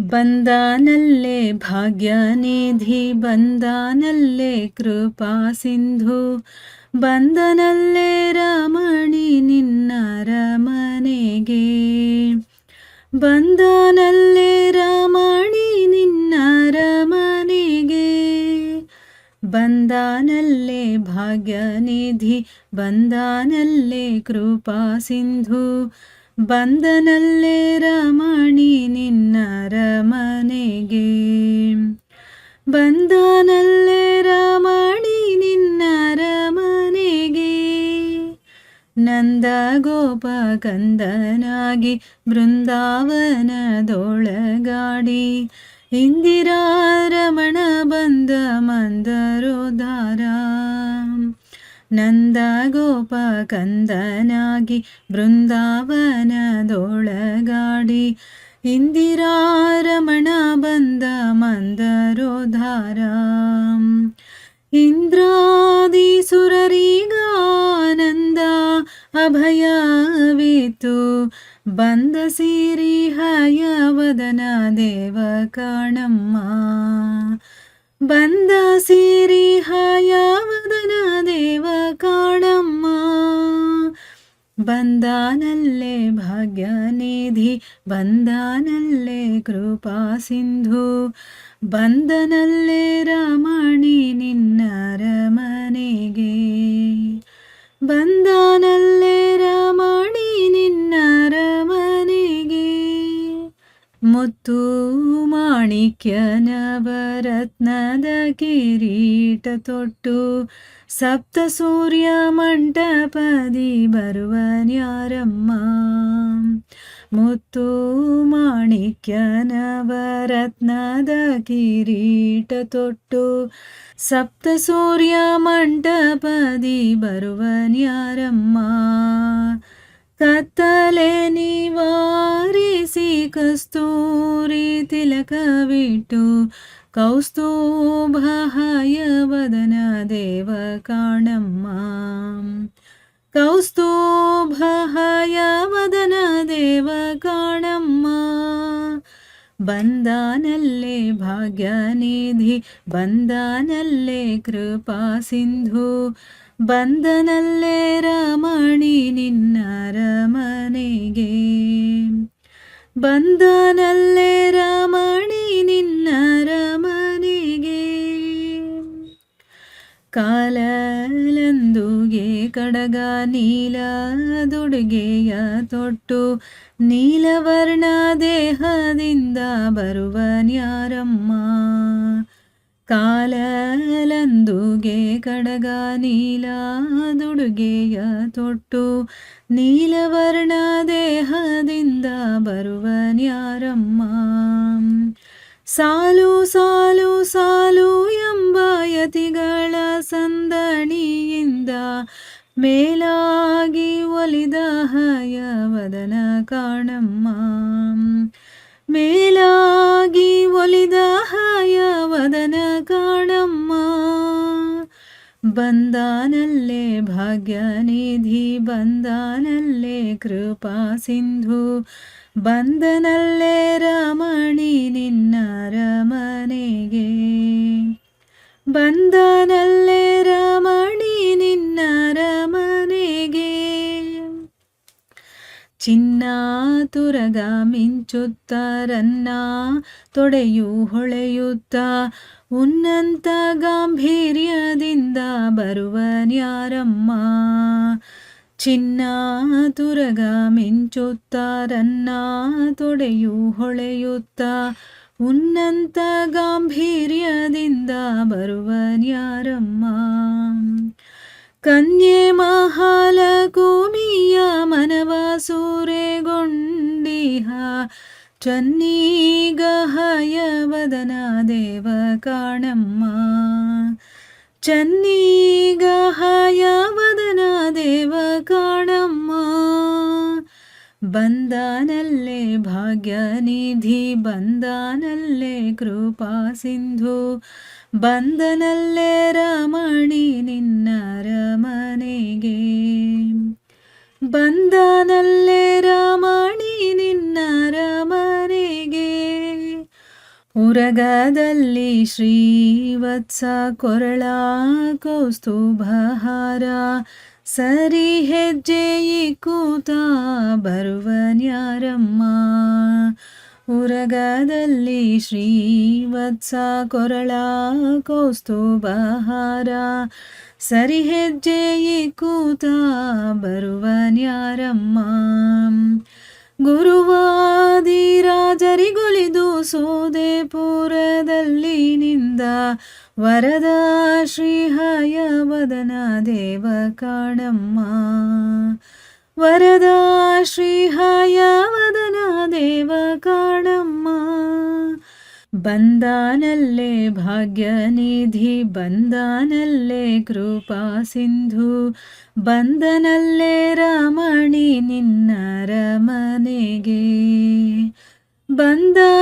ಬಂದಾನಲ್ಲೇ ಭಾಗ್ಯನಿಧಿ, ಬಂದಾನಲ್ಲೇ ಕೃಪಾ ಸಿಂಧು, ಬಂದನಲ್ಲೇ ರಮಣಿ ನಿನ್ನರಮನೆಗೆ ಬಂದಾನಲ್ಲೇ ರಮಣಿ ನಿನ್ನರಮನೆಗೆ ಬಂದಾನಲ್ಲೇ ಭಾಗ್ಯನಿಧಿ, ಬಂದಾನಲ್ಲೇ ಕೃಪಾ ಸಿಂಧು ಬಂದನಲ್ಲೇ ರಮಣಿ ನಿನ್ನರಮನೆಗೆ ಬಂದನಲ್ಲೇ ರಮಣಿ ನಿನ್ನರಮನೆಗೆ ನಂದ ಗೋಪ ಕಂದನಾಗಿ ಬೃಂದಾವನದೊಳಗಾಡಿ. ಇಂದಿರಾ ರಮಣ ಬಂದ ಮಂದರೋದಾರ. ನಂದ ಗೋಪ ಕಂದನಾಗಿ ಬೃಂದಾವನದೊಳಗಾಡಿ ಇಂದಿರಾ ರಮಣ ಬಂದ ಮಂದರೋಧಾರ ಇಂದ್ರಾದಿ ಸುರರಿಗಾನಂದ ಅಭಯವಿತು ಬಂದ ಸಿರಿ ಹಯವದನ ದೇವ ಕಾಣಮ್ಮ ಬಂದ ಸಿರಿ ಹಯವದನ ದೇವ ಕಾಣಮ್ಮ ಬಂದಾನಲ್ಲೇ ಭಾಗ್ಯನಿಧಿ ಬಂದಾನಲ್ಲೇ ಕೃಪಾ ಸಿಂಧು ಬಂದನಲ್ಲೇ ರಮಣಿ ಮಾಣಿಕ್ಯ ನವರತ್ನದ ಕಿರೀಟ ತೊಟ್ಟು ಸಪ್ತ ಸೂರ್ಯ ಮಂಟಪದಿ ಬರುವನ್ಯಾರಮ್ಮ ಮುತ್ತು ಮಾಣಿಕ್ಯ ನವರತ್ನದ ಕಿರೀಟ ತೊಟ್ಟು ಸಪ್ತ ಸೂರ್ಯ ಮಂಟಪದಿ ಬರುವನ್ಯಾರಮ್ಮ ಕತ್ತಲೆ ನಿವಾರಿಸಿ ಕಸ್ತೂರಿ ತಿಲಕವಿಟ್ಟು ಕೌಸ್ತುಭಯವದನ ದೇವ ಕಾಣಮ್ಮ. ಕೌಸ್ತುಭಯವದನ ದೇವ ಕಾಣಮ್ಮ. ಬಂದಾನಲ್ಲೇ ಭಾಗ್ಯನಿಧಿ, ಬಂದಾನಲ್ಲೇ ಕೃಪಾ ಸಿಂಧು, ಬಂದನಲ್ಲೇ ರಮಣಿ ನಿನ್ನರಮನೆಗೆ ಬಂದನಲ್ಲೇ ರಮಣಿ ನಿನ್ನರಮನೆಗೆ ಕಾಲಲಂದುಗೆ ಕಡಗ ನೀಲ ದುಡುಗೆಯ ತೊಟ್ಟು ನೀಲವರ್ಣ ದೇಹದಿಂದ ಬರುವ ಬರುವನ್ಯಾರಮ್ಮ ಕಾಲಲಂದುಗೆ ಕಡಗ ನೀಲದುಡುಗೆಯ ತೊಟ್ಟು ನೀಲವರ್ಣ ದೇಹದಿಂದ ಬರುವ ನ್ಯಾರಮ್ಮ. ಸಾಲು ಸಾಲು ಸಾಲು ಎಂಬ ಯತಿಗಳ ಸಂದಣಿಯಿಂದ ಮೇಲಾಗಿ ಒಲಿದ ಹಯವದನ ಕಾಣಮ್ಮ. ಮೇಲಾಗಿ ಒಲಿದ ಹಯವದನ ಬಂದಾನಲ್ಲೇ ಭಾಗ್ಯನಿಧಿ ಬಂದಾನಲ್ಲೇ ಕೃಪಾ ಸಿಂಧು ಬಂದನಲ್ಲೇ ರಮಣಿ ತುರಗ ಮಿಂಚುತ್ತರನ್ನ ತೊಡೆಯು ಹೊಳೆಯುತ್ತ ಉನ್ನಂತ ಗಾಂಭೀರ್ಯದಿಂದ ಬರುವ ನ್ಯಾರಮ್ಮ. ಚಿನ್ನ ತುರಗ ಮಿಂಚುತ್ತಾರನ್ನ ತೊಡೆಯು ಹೊಳೆಯುತ್ತ ಉನ್ನಂತ ಗಾಂಭೀರ್ಯದಿಂದ ಬರುವ ನ್ಯಾರಮ್ಮ. ಕನ್ಯೆ ಮಹಾಲಕುಮಿಯ ಮನವ ಸೂರೆಗೊಂಡಿಹ ಚನ್ನೀಗ ಹಯವದನ ದೇವ ಕಾಣಮ್ಮ ಚನ್ನೀಗಹಯ ಹಯವದನ ದೇವ ಕಾಣಮ್ಮ ಬಂದಾನಲ್ಲೇ ಭಾಗ್ಯನಿಧಿ, ಬಂದಾನಲ್ಲೇ ಕೃಪಾ ಸಿಂಧು. ಬಂದನಲ್ಲೇ ರಮಣಿ ನಿನ್ನರಮನೆಗೆ ಬಂದನಲ್ಲೇ ನಿನ್ನ ರಮನೆಗೆ. ಉರಗದಲ್ಲಿ ಶ್ರೀವತ್ಸ ಕೊರಳ ಕೌಸ್ತುಭಹಾರ. ಸರಿ ಹೆಜ್ಜೆಯಿ ಕೂತ ಬರುವನ್ಯಾರಮ್ಮ ಉರಗದಲ್ಲಿ ಶ್ರೀವತ್ಸ ಕೊರಳ ಕೌಸ್ತುಭಹಾರ. ಸರಿ ಹೆಜ್ಜೆ ಕೂತ ಬರುವನ್ಯಾರಮ್ಮ ಗುರುವಾದಿ ಸೋದೆ ಪೂರದಲ್ಲಿ ನಿಂದ ವರದ ಶ್ರೀಹಯವದನ ದೇವ ಕಾಣಮ್ಮ. ವರದ ಶ್ರೀಹಯವದನ ದೇವ ಕಾಣಮ್ಮ ಬಂದಾನಲ್ಲೇ ಭಾಗ್ಯನಿಧಿ ಬಂದಾನಲ್ಲೇ ಕೃಪಾ ಸಿಂಧು ಬಂದನಲ್ಲೇ ರಮಣಿ ನಿನ್ನರಮನೆಗೆ ಬಂದನಲ್ಲೇ